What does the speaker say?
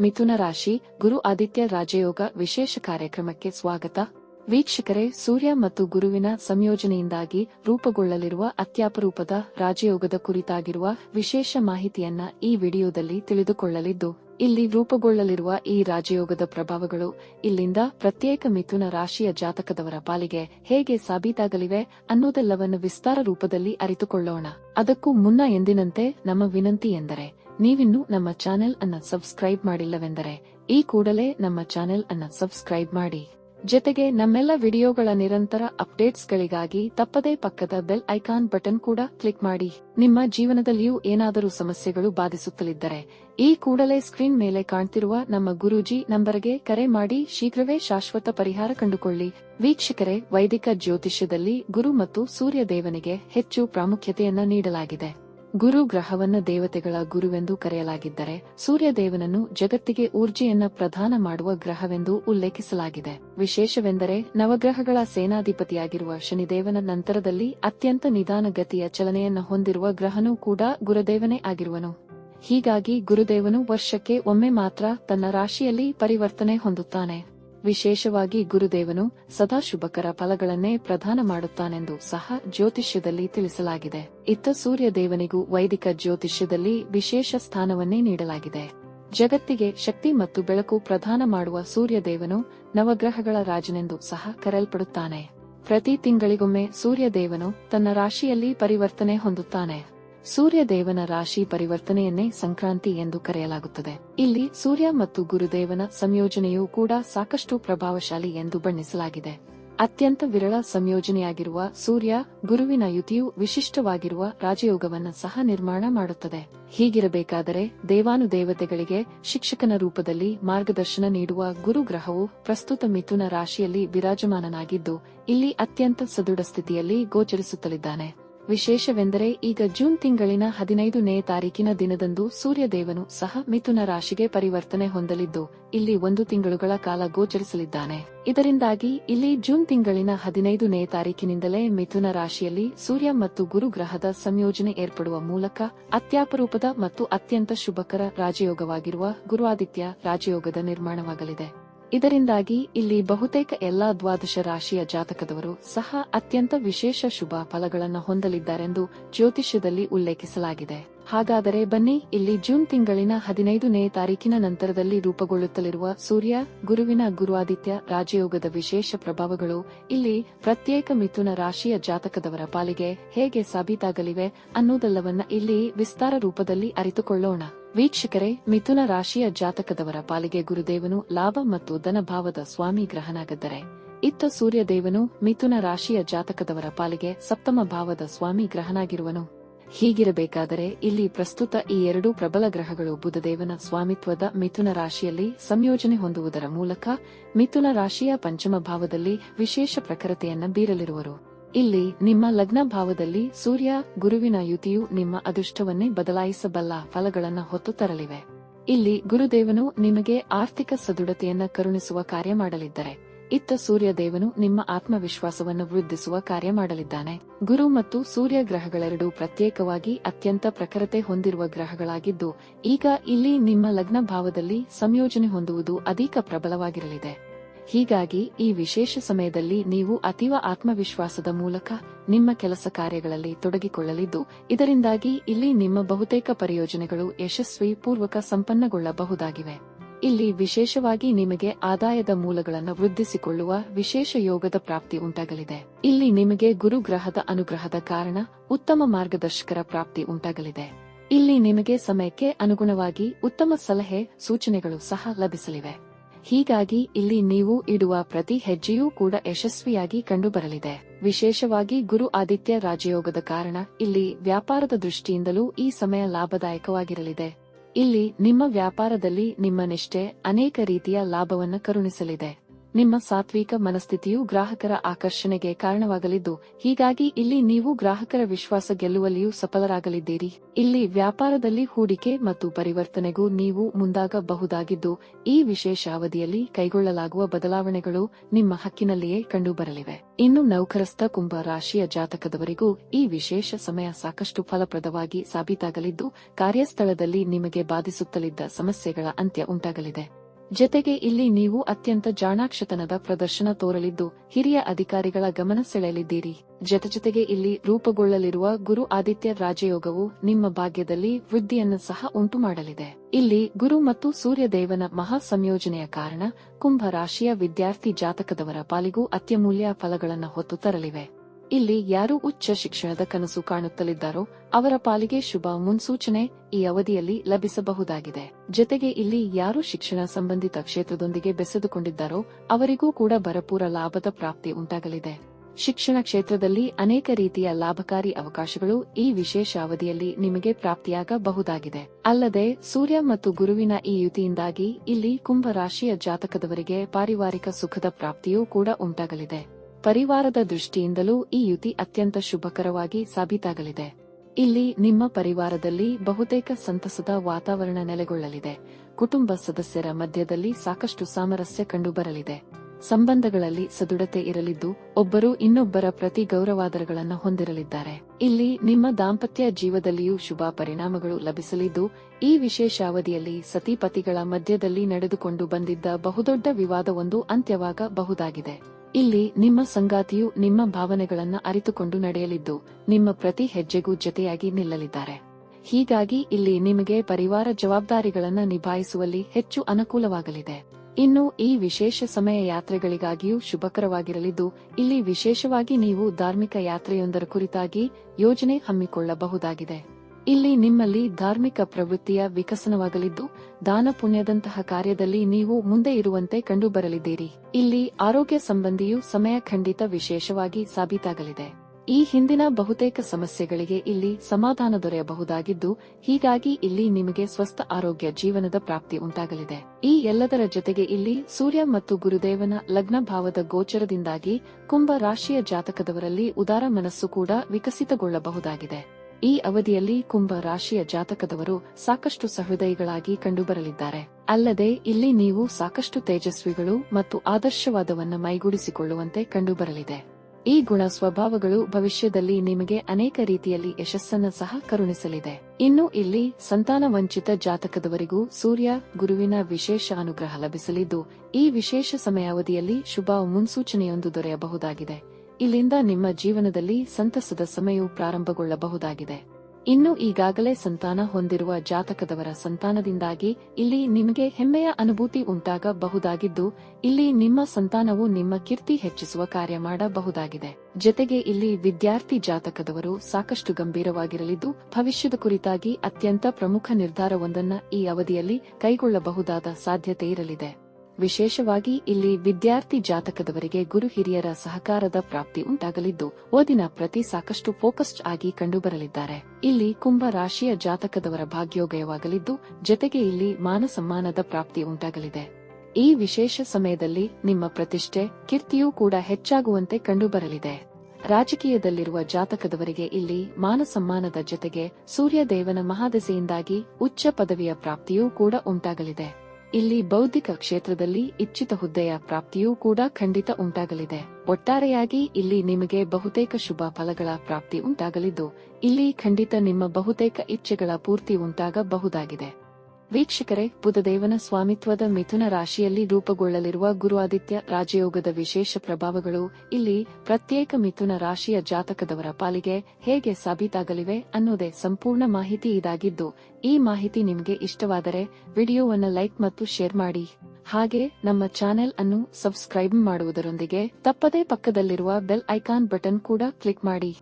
ಮಿಥುನ ರಾಶಿ ಗುರು ಆದಿತ್ಯ ರಾಜಯೋಗ ವಿಶೇಷ ಕಾರ್ಯಕ್ರಮಕ್ಕೆ ಸ್ವಾಗತ. ವೀಕ್ಷಕರೇ, ಸೂರ್ಯ ಮತ್ತು ಗುರುವಿನ ಸಂಯೋಜನೆಯಿಂದಾಗಿ ರೂಪುಗೊಳ್ಳಲಿರುವ ಅತ್ಯಾಪರೂಪದ ರಾಜಯೋಗದ ಕುರಿತಾಗಿರುವ ವಿಶೇಷ ಮಾಹಿತಿಯನ್ನ ಈ ವಿಡಿಯೋದಲ್ಲಿ ತಿಳಿದುಕೊಳ್ಳಲಿದ್ದು, ಇಲ್ಲಿ ರೂಪುಗೊಳ್ಳಲಿರುವ ಈ ರಾಜಯೋಗದ ಪ್ರಭಾವಗಳು ಇಲ್ಲಿಂದ ಪ್ರತ್ಯೇಕ ಮಿಥುನ ರಾಶಿಯ ಜಾತಕದವರ ಪಾಲಿಗೆ ಹೇಗೆ ಸಾಬೀತಾಗಲಿವೆ ಅನ್ನೋದೆಲ್ಲವನ್ನು ವಿಸ್ತಾರ ರೂಪದಲ್ಲಿ ಅರಿತುಕೊಳ್ಳೋಣ. ಅದಕ್ಕೂ ಮುನ್ನ ಎಂದಿನಂತೆ ನಮ್ಮ ವಿನಂತಿ ಎಂದರೆ ನೀವಿನ್ನೂ ನಮ್ಮ ಚಾನೆಲ್ ಅನ್ನ ಸಬ್ಸ್ಕ್ರೈಬ್ ಮಾಡಿಲ್ಲವೆಂದರೆ, ಈ ಕೂಡಲೇ ನಮ್ಮ ಚಾನೆಲ್ ಅನ್ನ ಸಬ್ಸ್ಕ್ರೈಬ್ ಮಾಡಿ. ಜೊತೆಗೆ ನಮ್ಮೆಲ್ಲ ವಿಡಿಯೋಗಳ ನಿರಂತರ ಅಪ್ಡೇಟ್ಸ್ಗಳಿಗಾಗಿ ತಪ್ಪದೇ ಪಕ್ಕದ ಬೆಲ್ ಐಕಾನ್ ಬಟನ್ ಕೂಡ ಕ್ಲಿಕ್ ಮಾಡಿ. ನಿಮ್ಮ ಜೀವನದಲ್ಲಿಯೂ ಏನಾದರೂ ಸಮಸ್ಯೆಗಳು ಬಾಧಿಸುತ್ತಲಿದ್ದರೆ, ಈ ಕೂಡಲೇ ಸ್ಕ್ರೀನ್ ಮೇಲೆ ಕಾಣ್ತಿರುವ ನಮ್ಮ ಗುರೂಜಿ ನಂಬರ್ಗೆ ಕರೆ ಮಾಡಿ ಶೀಘ್ರವೇ ಶಾಶ್ವತ ಪರಿಹಾರ ಕಂಡುಕೊಳ್ಳಿ. ವೀಕ್ಷಕರೇ, ವೈದಿಕ ಜ್ಯೋತಿಷ್ಯದಲ್ಲಿ ಗುರು ಮತ್ತು ಸೂರ್ಯ ದೇವನಿಗೆ ಹೆಚ್ಚು ಪ್ರಾಮುಖ್ಯತೆಯನ್ನ ನೀಡಲಾಗಿದೆ. ಗುರು ಗ್ರಹವನ್ನು ದೇವತೆಗಳ ಗುರುವೆಂದು ಕರೆಯಲಾಗಿದ್ದರೆ ಸೂರ್ಯದೇವನನ್ನು ಜಗತ್ತಿಗೆ ಊರ್ಜೆಯನ್ನ ಪ್ರದಾನ ಮಾಡುವ ಗ್ರಹವೆಂದು ಉಲ್ಲೇಖಿಸಲಾಗಿದೆ. ವಿಶೇಷವೆಂದರೆ ನವಗ್ರಹಗಳ ಸೇನಾಧಿಪತಿಯಾಗಿರುವ ಶನಿದೇವನ ನಂತರದಲ್ಲಿ ಅತ್ಯಂತ ನಿಧಾನಗತಿಯ ಚಲನೆಯನ್ನು ಹೊಂದಿರುವ ಗ್ರಹನೂ ಕೂಡ ಗುರುದೇವನೇ ಆಗಿರುವನು. ಹೀಗಾಗಿ ಗುರುದೇವನು ವರ್ಷಕ್ಕೆ ಒಮ್ಮೆ ಮಾತ್ರ ತನ್ನ ರಾಶಿಯಲ್ಲಿ ಪರಿವರ್ತನೆ ಹೊಂದುತ್ತಾನೆ. ವಿಶೇಷವಾಗಿ ಗುರುದೇವನು ಸದಾ ಶುಭಕರ ಫಲಗಳನ್ನೇ ಪ್ರದಾನ ಮಾಡುತ್ತಾನೆಂದು ಸಹ ಜ್ಯೋತಿಷ್ಯದಲ್ಲಿ ತಿಳಿಸಲಾಗಿದೆ. ಇತ್ತ ಸೂರ್ಯ ದೇವನಿಗೂ ವೈದಿಕ ಜ್ಯೋತಿಷ್ಯದಲ್ಲಿ ವಿಶೇಷ ಸ್ಥಾನವನ್ನೇ ನೀಡಲಾಗಿದೆ. ಜಗತ್ತಿಗೆ ಶಕ್ತಿ ಮತ್ತು ಬೆಳಕು ಪ್ರದಾನ ಮಾಡುವ ಸೂರ್ಯ ದೇವನು ನವಗ್ರಹಗಳ ರಾಜನೆಂದು ಸಹ ಕರೆಯಲ್ಪಡುತ್ತಾನೆ. ಪ್ರತಿ ತಿಂಗಳಿಗೊಮ್ಮೆ ಸೂರ್ಯ ದೇವನು ತನ್ನ ರಾಶಿಯಲ್ಲಿ ಪರಿವರ್ತನೆ ಹೊಂದುತ್ತಾನೆ. ಸೂರ್ಯ ದೇವನ ರಾಶಿ ಪರಿವರ್ತನೆಯನ್ನೇ ಸಂಕ್ರಾಂತಿ ಎಂದು ಕರೆಯಲಾಗುತ್ತದೆ. ಇಲ್ಲಿ ಸೂರ್ಯ ಮತ್ತು ಗುರುದೇವನ ಸಂಯೋಜನೆಯೂ ಕೂಡ ಸಾಕಷ್ಟು ಪ್ರಭಾವಶಾಲಿ ಎಂದು ಬಣ್ಣಿಸಲಾಗಿದೆ. ಅತ್ಯಂತ ವಿರಳ ಸಂಯೋಜನೆಯಾಗಿರುವ ಸೂರ್ಯ, ಗುರುವಿನ ಯುತಿಯು ವಿಶಿಷ್ಟವಾಗಿರುವ ರಾಜಯೋಗವನ್ನು ಸಹ ನಿರ್ಮಾಣ ಮಾಡುತ್ತದೆ. ಹೀಗಿರಬೇಕಾದರೆ ದೇವಾನುದೇವತೆಗಳಿಗೆ ಶಿಕ್ಷಕನ ರೂಪದಲ್ಲಿ ಮಾರ್ಗದರ್ಶನ ನೀಡುವ ಗುರು ಗ್ರಹವು ಪ್ರಸ್ತುತ ಮಿಥುನ ರಾಶಿಯಲ್ಲಿ ವಿರಾಜಮಾನನಾಗಿದ್ದು, ಇಲ್ಲಿ ಅತ್ಯಂತ ಸದೃಢ ಸ್ಥಿತಿಯಲ್ಲಿ ಗೋಚರಿಸುತ್ತಲಿದ್ದಾನೆ. ವಿಶೇಷವೆಂದರೆ ಈಗ ಜೂನ್ ತಿಂಗಳಿನ ಹದಿನೈದನೇ ತಾರೀಕಿನ ದಿನದಂದು ಸೂರ್ಯದೇವನು ಸಹ ಮಿಥುನ ರಾಶಿಗೆ ಪರಿವರ್ತನೆ ಹೊಂದಲಿದ್ದು, ಇಲ್ಲಿ ಒಂದು ತಿಂಗಳುಗಳ ಕಾಲ ಗೋಚರಿಸಲಿದ್ದಾನೆ. ಇದರಿಂದಾಗಿ ಇಲ್ಲಿ ಜೂನ್ ತಿಂಗಳಿನ ಹದಿನೈದನೇ ತಾರೀಕಿನಿಂದಲೇ ಮಿಥುನ ರಾಶಿಯಲ್ಲಿ ಸೂರ್ಯ ಮತ್ತು ಗುರು ಗ್ರಹದ ಸಂಯೋಜನೆ ಏರ್ಪಡುವ ಮೂಲಕ ಅತ್ಯಾಪರೂಪದ ಮತ್ತು ಅತ್ಯಂತ ಶುಭಕರ ರಾಜಯೋಗವಾಗಿರುವ ಗುರುವಾದಿತ್ಯ ರಾಜಯೋಗದ ನಿರ್ಮಾಣವಾಗಲಿದೆ. ಇದರಿಂದಾಗಿ ಇಲ್ಲಿ ಬಹುತೇಕ ಎಲ್ಲಾ ದ್ವಾದಶ ರಾಶಿಯ ಜಾತಕದವರು ಸಹ ಅತ್ಯಂತ ವಿಶೇಷ ಶುಭ ಫಲಗಳನ್ನು ಹೊಂದಲಿದ್ದಾರೆಂದು ಜ್ಯೋತಿಷ್ಯದಲ್ಲಿ ಉಲ್ಲೇಖಿಸಲಾಗಿದೆ. ಹಾಗಾದರೆ ಬನ್ನಿ, ಇಲ್ಲಿ ಜೂನ್ ತಿಂಗಳಿನ ಹದಿನೈದನೇ ತಾರೀಕಿನ ನಂತರದಲ್ಲಿ ರೂಪುಗೊಳ್ಳುತ್ತಲಿರುವ ಸೂರ್ಯ, ಗುರುವಿನ ಗುರುವಾದಿತ್ಯ ರಾಜಯೋಗದ ವಿಶೇಷ ಪ್ರಭಾವಗಳು ಇಲ್ಲಿ ಪ್ರತ್ಯೇಕ ಮಿಥುನ ರಾಶಿಯ ಜಾತಕದವರ ಪಾಲಿಗೆ ಹೇಗೆ ಸಾಬೀತಾಗಲಿವೆ ಅನ್ನೋದೆಲ್ಲವನ್ನ ಇಲ್ಲಿ ವಿಸ್ತಾರ ರೂಪದಲ್ಲಿ ಅರಿತುಕೊಳ್ಳೋಣ. ವೀಕ್ಷಕರೇ, ಮಿಥುನ ರಾಶಿಯ ಜಾತಕದವರ ಪಾಲಿಗೆ ಗುರುದೇವನು ಲಾಭ ಮತ್ತು ಧನಭಾವದ ಸ್ವಾಮಿ ಗ್ರಹನಾಗಿದ್ದರೆ. ಇತ್ತ ಸೂರ್ಯದೇವನು ಮಿಥುನ ರಾಶಿಯ ಜಾತಕದವರ ಪಾಲಿಗೆ ಸಪ್ತಮ ಭಾವದ ಸ್ವಾಮಿ ಗ್ರಹನಾಗಿರುವನು. ಹೀಗಿರಬೇಕಾದರೆ ಇಲ್ಲಿ ಪ್ರಸ್ತುತ ಈ ಎರಡೂ ಪ್ರಬಲ ಗ್ರಹಗಳು ಬುಧದೇವನ ಸ್ವಾಮಿತ್ವದ ಮಿಥುನ ರಾಶಿಯಲ್ಲಿ ಸಂಯೋಜನೆ ಹೊಂದುವುದರ ಮೂಲಕ ಮಿಥುನ ರಾಶಿಯ ಪಂಚಮ ಭಾವದಲ್ಲಿ ವಿಶೇಷ ಪ್ರಖರತೆಯನ್ನು ಬೀರಲಿರುವರು. ಇಲ್ಲಿ ನಿಮ್ಮ ಲಗ್ನ ಭಾವದಲ್ಲಿ ಸೂರ್ಯ, ಗುರುವಿನ ಯುತಿಯು ನಿಮ್ಮ ಅದೃಷ್ಟವನ್ನೇ ಬದಲಾಯಿಸಬಲ್ಲ ಫಲಗಳನ್ನು ಹೊತ್ತು ತರಲಿವೆ. ಇಲ್ಲಿ ಗುರುದೇವನು ನಿಮಗೆ ಆರ್ಥಿಕ ಸದೃಢತೆಯನ್ನ ಕರುಣಿಸುವ ಕಾರ್ಯ ಮಾಡಲಿದ್ದಾರೆ. ಇತ್ತ ಸೂರ್ಯ ದೇವನು ನಿಮ್ಮ ಆತ್ಮವಿಶ್ವಾಸವನ್ನು ವೃದ್ಧಿಸುವ ಕಾರ್ಯ ಮಾಡಲಿದ್ದಾನೆ. ಗುರು ಮತ್ತು ಸೂರ್ಯ ಗ್ರಹಗಳೆರಡೂ ಪ್ರತ್ಯೇಕವಾಗಿ ಅತ್ಯಂತ ಪ್ರಖರತೆ ಹೊಂದಿರುವ ಗ್ರಹಗಳಾಗಿದ್ದು, ಈಗ ಇಲ್ಲಿ ನಿಮ್ಮ ಲಗ್ನ ಭಾವದಲ್ಲಿ ಸಂಯೋಜನೆ ಹೊಂದುವುದು ಅಧಿಕ ಪ್ರಬಲವಾಗಿರಲಿದೆ. ಹೀಗಾಗಿ ಈ ವಿಶೇಷ ಸಮಯದಲ್ಲಿ ನೀವು ಅತೀವ ಆತ್ಮವಿಶ್ವಾಸದ ಮೂಲಕ ನಿಮ್ಮ ಕೆಲಸ ಕಾರ್ಯಗಳಲ್ಲಿ ತೊಡಗಿಕೊಳ್ಳಲಿದ್ದು, ಇದರಿಂದಾಗಿ ಇಲ್ಲಿ ನಿಮ್ಮ ಬಹುತೇಕ ಪರಿಯೋಜನೆಗಳು ಯಶಸ್ವಿ, ಪೂರ್ವಕ ಸಂಪನ್ನಗೊಳ್ಳಬಹುದಾಗಿವೆ. ಇಲ್ಲಿ ವಿಶೇಷವಾಗಿ ನಿಮಗೆ ಆದಾಯದ ಮೂಲಗಳನ್ನು ವೃದ್ಧಿಸಿಕೊಳ್ಳುವ ವಿಶೇಷ ಯೋಗದ ಪ್ರಾಪ್ತಿ ಉಂಟಾಗಲಿದೆ. ಇಲ್ಲಿ ನಿಮಗೆ ಗುರುಗ್ರಹದ ಅನುಗ್ರಹದ ಕಾರಣ ಉತ್ತಮ ಮಾರ್ಗದರ್ಶಕರ ಪ್ರಾಪ್ತಿ ಉಂಟಾಗಲಿದೆ. ಇಲ್ಲಿ ನಿಮಗೆ ಸಮಯಕ್ಕೆ ಅನುಗುಣವಾಗಿ ಉತ್ತಮ ಸಲಹೆ, ಸೂಚನೆಗಳು ಸಹ ಲಭಿಸಲಿವೆ. ಹೀಗಾಗಿ ಇಲ್ಲಿ ನೀವು ಇಡುವ ಪ್ರತಿ ಹೆಜ್ಜೆಯೂ ಕೂಡ ಯಶಸ್ವಿಯಾಗಿ ಕಂಡುಬರಲಿದೆ. ವಿಶೇಷವಾಗಿ ಗುರು ಆದಿತ್ಯ ರಾಜಯೋಗದ ಕಾರಣ ಇಲ್ಲಿ ವ್ಯಾಪಾರದ ದೃಷ್ಟಿಯಿಂದಲೂ ಈ ಸಮಯ ಲಾಭದಾಯಕವಾಗಿರಲಿದೆ. ಇಲ್ಲಿ ನಿಮ್ಮ ವ್ಯಾಪಾರದಲ್ಲಿ ನಿಮ್ಮ ನಿಷ್ಠೆ ಅನೇಕ ರೀತಿಯ ಲಾಭವನ್ನು ಕರುಣಿಸಲಿದೆ. ನಿಮ್ಮ ಸಾತ್ವಿಕ ಮನಸ್ಥಿತಿಯು ಗ್ರಾಹಕರ ಆಕರ್ಷಣೆಗೆ ಕಾರಣವಾಗಲಿದ್ದು, ಹೀಗಾಗಿ ಇಲ್ಲಿ ನೀವು ಗ್ರಾಹಕರ ವಿಶ್ವಾಸ ಗೆಲ್ಲುವಲ್ಲಿಯೂ ಸಫಲರಾಗಲಿದ್ದೀರಿ. ಇಲ್ಲಿ ವ್ಯಾಪಾರದಲ್ಲಿ ಹೂಡಿಕೆ ಮತ್ತು ಪರಿವರ್ತನೆಗೂ ನೀವು ಮುಂದಾಗಬಹುದಾಗಿದ್ದು, ಈ ವಿಶೇಷ ಅವಧಿಯಲ್ಲಿ ಕೈಗೊಳ್ಳಲಾಗುವ ಬದಲಾವಣೆಗಳು ನಿಮ್ಮ ಹಕ್ಕಿನಲ್ಲಿಯೇ ಕಂಡುಬರಲಿವೆ. ಇನ್ನು ನೌಕರಸ್ಥ ಕುಂಭ ರಾಶಿಯ ಜಾತಕದವರಿಗೂ ಈ ವಿಶೇಷ ಸಮಯ ಸಾಕಷ್ಟು ಫಲಪ್ರದವಾಗಿ ಸಾಬೀತಾಗಲಿದ್ದು, ಕಾರ್ಯಸ್ಥಳದಲ್ಲಿ ನಿಮಗೆ ಬಾಧಿಸುತ್ತಲಿದ್ದ ಸಮಸ್ಯೆಗಳ ಅಂತ್ಯ ಉಂಟಾಗಲಿದೆ. ಜತೆಗೆ ಇಲ್ಲಿ ನೀವು ಅತ್ಯಂತ ಜಾಣಾಕ್ಷತನದ ಪ್ರದರ್ಶನ ತೋರಲಿದ್ದು, ಹಿರಿಯ ಅಧಿಕಾರಿಗಳ ಗಮನ ಸೆಳೆಯಲಿದ್ದೀರಿ. ಜೊತೆಜೊತೆಗೆ ಇಲ್ಲಿ ರೂಪುಗೊಳ್ಳಲಿರುವ ಗುರು ಆದಿತ್ಯ ರಾಜಯೋಗವು ನಿಮ್ಮ ಭಾಗ್ಯದಲ್ಲಿ ವೃದ್ಧಿಯನ್ನು ಸಹ ಉಂಟು ಮಾಡಲಿದೆ ಇಲ್ಲಿ ಗುರು ಮತ್ತು ಸೂರ್ಯದೇವನ ಮಹಾ ಸಂಯೋಜನೆಯ ಕಾರಣ ಕುಂಭ ರಾಶಿಯ ವಿದ್ಯಾರ್ಥಿ ಜಾತಕದವರ ಪಾಲಿಗೂ ಅತ್ಯಮೂಲ್ಯ ಫಲಗಳನ್ನು ಹೊತ್ತು ತರಲಿವೆ. ಇಲ್ಲಿ ಯಾರು ಉಚ್ಚ ಶಿಕ್ಷಣದ ಕನಸು ಕಾಣುತ್ತಲಿದ್ದಾರೋ ಅವರ ಪಾಲಿಗೆ ಶುಭ ಮುನ್ಸೂಚನೆ ಈ ಅವಧಿಯಲ್ಲಿ ಲಭಿಸಬಹುದಾಗಿದೆ. ಜೊತೆಗೆ ಇಲ್ಲಿ ಯಾರು ಶಿಕ್ಷಣ ಸಂಬಂಧಿತ ಕ್ಷೇತ್ರದೊಂದಿಗೆ ಬೆಸೆದುಕೊಂಡಿದ್ದಾರೋ ಅವರಿಗೂ ಕೂಡ ಭರಪೂರ ಲಾಭದ ಪ್ರಾಪ್ತಿ ಉಂಟಾಗಲಿದೆ. ಶಿಕ್ಷಣ ಕ್ಷೇತ್ರದಲ್ಲಿ ಅನೇಕ ರೀತಿಯ ಲಾಭಕಾರಿ ಅವಕಾಶಗಳು ಈ ವಿಶೇಷ ಅವಧಿಯಲ್ಲಿ ನಿಮಗೆ ಪ್ರಾಪ್ತಿಯಾಗಬಹುದಾಗಿದೆ. ಅಲ್ಲದೆ ಸೂರ್ಯ ಮತ್ತು ಗುರುವಿನ ಈ ಯುತಿಯಿಂದಾಗಿ ಇಲ್ಲಿ ಕುಂಭ ರಾಶಿಯ ಜಾತಕದವರಿಗೆ ಪಾರಿವಾರಿಕ ಸುಖದ ಪ್ರಾಪ್ತಿಯೂ ಕೂಡ ಉಂಟಾಗಲಿದೆ. ಪರಿವಾರದ ದೃಷ್ಟಿಯಿಂದಲೂ ಈ ಯುತಿ ಅತ್ಯಂತ ಶುಭಕರವಾಗಿ ಸಾಬೀತಾಗಲಿದೆ. ಇಲ್ಲಿ ನಿಮ್ಮ ಪರಿವಾರದಲ್ಲಿ ಬಹುತೇಕ ಸಂತಸದ ವಾತಾವರಣ ನೆಲೆಗೊಳ್ಳಲಿದೆ. ಕುಟುಂಬ ಸದಸ್ಯರ ಮಧ್ಯದಲ್ಲಿ ಸಾಕಷ್ಟು ಸಾಮರಸ್ಯ ಕಂಡುಬರಲಿದೆ. ಸಂಬಂಧಗಳಲ್ಲಿ ಸದೃಢತೆ ಇರಲಿದ್ದು, ಒಬ್ಬರು ಇನ್ನೊಬ್ಬರ ಪ್ರತಿ ಗೌರವಾದರಗಳನ್ನು ಹೊಂದಿರಲಿದ್ದಾರೆ. ಇಲ್ಲಿ ನಿಮ್ಮ ದಾಂಪತ್ಯ ಜೀವದಲ್ಲಿಯೂ ಶುಭ ಪರಿಣಾಮಗಳು ಲಭಿಸಲಿದ್ದು, ಈ ವಿಶೇಷ ಅವಧಿಯಲ್ಲಿ ಸತಿಪತಿಗಳ ಮಧ್ಯದಲ್ಲಿ ನಡೆದುಕೊಂಡು ಬಂದಿದ್ದ ಬಹುದೊಡ್ಡ ವಿವಾದವೊಂದು ಅಂತ್ಯವಾಗಬಹುದಾಗಿದೆ. ಇಲ್ಲಿ ನಿಮ್ಮ ಸಂಗಾತಿಯು ನಿಮ್ಮ ಭಾವನೆಗಳನ್ನ ಅರಿತುಕೊಂಡು ನಡೆಯಲಿದ್ದು, ನಿಮ್ಮ ಪ್ರತಿ ಹೆಜ್ಜೆಗೂ ಜೊತೆಯಾಗಿ ನಿಲ್ಲಲಿದ್ದಾರೆ. ಹೀಗಾಗಿ ಇಲ್ಲಿ ನಿಮಗೆ ಪರಿವಾರ ಜವಾಬ್ದಾರಿಗಳನ್ನ ನಿಭಾಯಿಸುವಲ್ಲಿ ಹೆಚ್ಚು ಅನುಕೂಲವಾಗಲಿದೆ. ಇನ್ನು ಈ ವಿಶೇಷ ಸಮಯ ಯಾತ್ರೆಗಳಿಗಾಗಿಯೂ ಶುಭಕರವಾಗಿರಲಿದ್ದು, ಇಲ್ಲಿ ವಿಶೇಷವಾಗಿ ನೀವು ಧಾರ್ಮಿಕ ಯಾತ್ರೆಯೊಂದರ ಕುರಿತಾಗಿ ಯೋಜನೆ ಹಮ್ಮಿಕೊಳ್ಳಬಹುದಾಗಿದೆ. ಇಲ್ಲಿ ನಿಮ್ಮಲ್ಲಿ ಧಾರ್ಮಿಕ ಪ್ರವೃತ್ತಿಯ ವಿಕಸನವಾಗಲಿದ್ದು, ದಾನ ಪುಣ್ಯದಂತಹ ಕಾರ್ಯದಲ್ಲಿ ನೀವು ಮುಂದೆ ಇರುವಂತೆ ಕಂಡುಬರಲಿದ್ದೀರಿ. ಇಲ್ಲಿ ಆರೋಗ್ಯ ಸಂಬಂಧಿಯು ಸಮಯ ಖಂಡಿತ ವಿಶೇಷವಾಗಿ ಸಾಬೀತಾಗಲಿದೆ. ಈ ಹಿಂದಿನ ಬಹುತೇಕ ಸಮಸ್ಯೆಗಳಿಗೆ ಇಲ್ಲಿ ಸಮಾಧಾನ ದೊರೆಯಬಹುದಾಗಿದ್ದು, ಹೀಗಾಗಿ ಇಲ್ಲಿ ನಿಮಗೆ ಸ್ವಸ್ಥ ಆರೋಗ್ಯ ಜೀವನದ ಪ್ರಾಪ್ತಿ ಉಂಟಾಗಲಿದೆ. ಈ ಎಲ್ಲದರ ಜೊತೆಗೆ ಇಲ್ಲಿ ಸೂರ್ಯ ಮತ್ತು ಗುರುದೇವನ ಲಗ್ನ ಭಾವದ ಗೋಚರದಿಂದಾಗಿ ಕುಂಭ ರಾಶಿಯ ಜಾತಕದವರಲ್ಲಿ ಉದಾರ ಮನಸ್ಸು ಕೂಡ ವಿಕಸಿತಗೊಳ್ಳಬಹುದಾಗಿದೆ. ಈ ಅವಧಿಯಲ್ಲಿ ಕುಂಭ ರಾಶಿಯ ಜಾತಕದವರು ಸಾಕಷ್ಟು ಸಹೃದಯಿಗಳಾಗಿ ಕಂಡುಬರಲಿದ್ದಾರೆ. ಅಲ್ಲದೆ ಇಲ್ಲಿ ನೀವು ಸಾಕಷ್ಟು ತೇಜಸ್ವಿಗಳು ಮತ್ತು ಆದರ್ಶವಾದವನ್ನು ಮೈಗೂಡಿಸಿಕೊಳ್ಳುವಂತೆ ಕಂಡುಬರಲಿದೆ. ಈ ಗುಣ ಸ್ವಭಾವಗಳು ಭವಿಷ್ಯದಲ್ಲಿ ನಿಮಗೆ ಅನೇಕ ರೀತಿಯಲ್ಲಿ ಯಶಸ್ಸನ್ನು ಸಹ ಕರುಣಿಸಲಿದೆ. ಇನ್ನು ಇಲ್ಲಿ ಸಂತಾನ ವಂಚಿತ ಜಾತಕದವರಿಗೂ ಸೂರ್ಯ, ಗುರುವಿನ ವಿಶೇಷ ಅನುಗ್ರಹ ಲಭಿಸಲಿದ್ದು, ಈ ವಿಶೇಷ ಸಮಯಾವಧಿಯಲ್ಲಿ ಶುಭ ಮುನ್ಸೂಚನೆಯೊಂದು ದೊರೆಯಬಹುದಾಗಿದೆ. ಇಲ್ಲಿಂದ ನಿಮ್ಮ ಜೀವನದಲ್ಲಿ ಸಂತಸದ ಸಮಯವು ಪ್ರಾರಂಭಗೊಳ್ಳಬಹುದಾಗಿದೆ. ಇನ್ನು ಈಗಾಗಲೇ ಸಂತಾನ ಹೊಂದಿರುವ ಜಾತಕದವರ ಸಂತಾನದಿಂದಾಗಿ ಇಲ್ಲಿ ನಿಮಗೆ ಹೆಮ್ಮೆಯ ಅನುಭೂತಿ ಉಂಟಾಗಬಹುದಾಗಿದ್ದು, ಇಲ್ಲಿ ನಿಮ್ಮ ಸಂತಾನವು ನಿಮ್ಮ ಕೀರ್ತಿ ಹೆಚ್ಚಿಸುವ ಕಾರ್ಯ ಮಾಡಬಹುದಾಗಿದೆ. ಜೊತೆಗೆ ಇಲ್ಲಿ ವಿದ್ಯಾರ್ಥಿ ಜಾತಕದವರು ಸಾಕಷ್ಟು ಗಂಭೀರವಾಗಿರಲಿದ್ದು, ಭವಿಷ್ಯದ ಕುರಿತಾಗಿ ಅತ್ಯಂತ ಪ್ರಮುಖ ನಿರ್ಧಾರವೊಂದನ್ನ ಈ ಅವಧಿಯಲ್ಲಿ ಕೈಗೊಳ್ಳಬಹುದಾದ ಸಾಧ್ಯತೆ ಇರಲಿದೆ. ವಿಶೇಷವಾಗಿ ಇಲ್ಲಿ ವಿದ್ಯಾರ್ಥಿ ಜಾತಕದವರಿಗೆ ಗುರು ಹಿರಿಯರ ಸಹಕಾರದ ಪ್ರಾಪ್ತಿ ಉಂಟಾಗಲಿದ್ದು, ಓದಿನ ಪ್ರತಿ ಸಾಕಷ್ಟು ಫೋಕಸ್ಡ್ ಆಗಿ ಕಂಡುಬರಲಿದ್ದಾರೆ. ಇಲ್ಲಿ ಕುಂಭ ರಾಶಿಯ ಜಾತಕದವರ ಭಾಗ್ಯೋಗಯವಾಗಲಿದ್ದು ಜೊತೆಗೆ ಇಲ್ಲಿ ಮಾನ ಸಮ್ಮಾನದ ಪ್ರಾಪ್ತಿ ಉಂಟಾಗಲಿದೆ. ಈ ವಿಶೇಷ ಸಮಯದಲ್ಲಿ ನಿಮ್ಮ ಪ್ರತಿಷ್ಠೆ, ಕೀರ್ತಿಯೂ ಕೂಡ ಹೆಚ್ಚಾಗುವಂತೆ ಕಂಡುಬರಲಿದೆ. ರಾಜಕೀಯದಲ್ಲಿರುವ ಜಾತಕದವರಿಗೆ ಇಲ್ಲಿ ಮಾನ ಸಮ್ಮಾನದ ಜೊತೆಗೆ ಸೂರ್ಯದೇವನ ಮಹಾದಸೆಯಿಂದಾಗಿ ಉಚ್ಚ ಪದವಿಯ ಪ್ರಾಪ್ತಿಯೂ ಕೂಡ ಉಂಟಾಗಲಿದೆ. ಇಲ್ಲಿ ಬೌದ್ಧಿಕ ಕ್ಷೇತ್ರದಲ್ಲಿ ಇಚ್ಛಿತ ಹುದ್ದೆಯ ಪ್ರಾಪ್ತಿಯೂ ಕೂಡ ಖಂಡಿತ ಉಂಟಾಗಲಿದೆ. ಒಟ್ಟಾರೆಯಾಗಿ ಇಲ್ಲಿ ನಿಮಗೆ ಬಹುತೇಕ ಶುಭ ಫಲಗಳ ಪ್ರಾಪ್ತಿ ಉಂಟಾಗಲಿದ್ದು, ಇಲ್ಲಿ ಖಂಡಿತ ನಿಮ್ಮ ಬಹುತೇಕ ಇಚ್ಛೆಗಳ ಪೂರ್ತಿ ಉಂಟಾಗಬಹುದಾಗಿದೆ. ವೀಕ್ಷಕರೇ, ಬುಧದೇವನ ಸ್ವಾಮಿತ್ವದ ಮಿಥುನ ರಾಶಿಯಲ್ಲಿ ರೂಪುಗೊಳ್ಳಲಿರುವ ಗುರು ಆದಿತ್ಯ ರಾಜಯೋಗದ ವಿಶೇಷ ಪ್ರಭಾವಗಳು, ಇಲ್ಲಿ ಪ್ರತ್ಯೇಕ ಮಿಥುನ ರಾಶಿಯ ಜಾತಕದವರ ಪಾಲಿಗೆ ಹೇಗೆ ಸಾಬೀತಾಗಲಿವೆ ಅನ್ನೋದೇ ಸಂಪೂರ್ಣ ಮಾಹಿತಿ ಇದಾಗಿದ್ದು, ಈ ಮಾಹಿತಿ ನಿಮಗೆ ಇಷ್ಟವಾದರೆ ವಿಡಿಯೋವನ್ನು ಲೈಕ್ ಮತ್ತು ಶೇರ್ ಮಾಡಿ. ಹಾಗೆ, ನಮ್ಮ ಚಾನೆಲ್ ಅನ್ನು ಸಬ್ಸ್ಕ್ರೈಬ್ ಮಾಡುವುದರೊಂದಿಗೆ ತಪ್ಪದೇ ಪಕ್ಕದಲ್ಲಿರುವ ಬೆಲ್ ಐಕಾನ್ ಬಟನ್ ಕೂಡ ಕ್ಲಿಕ್ ಮಾಡಿ.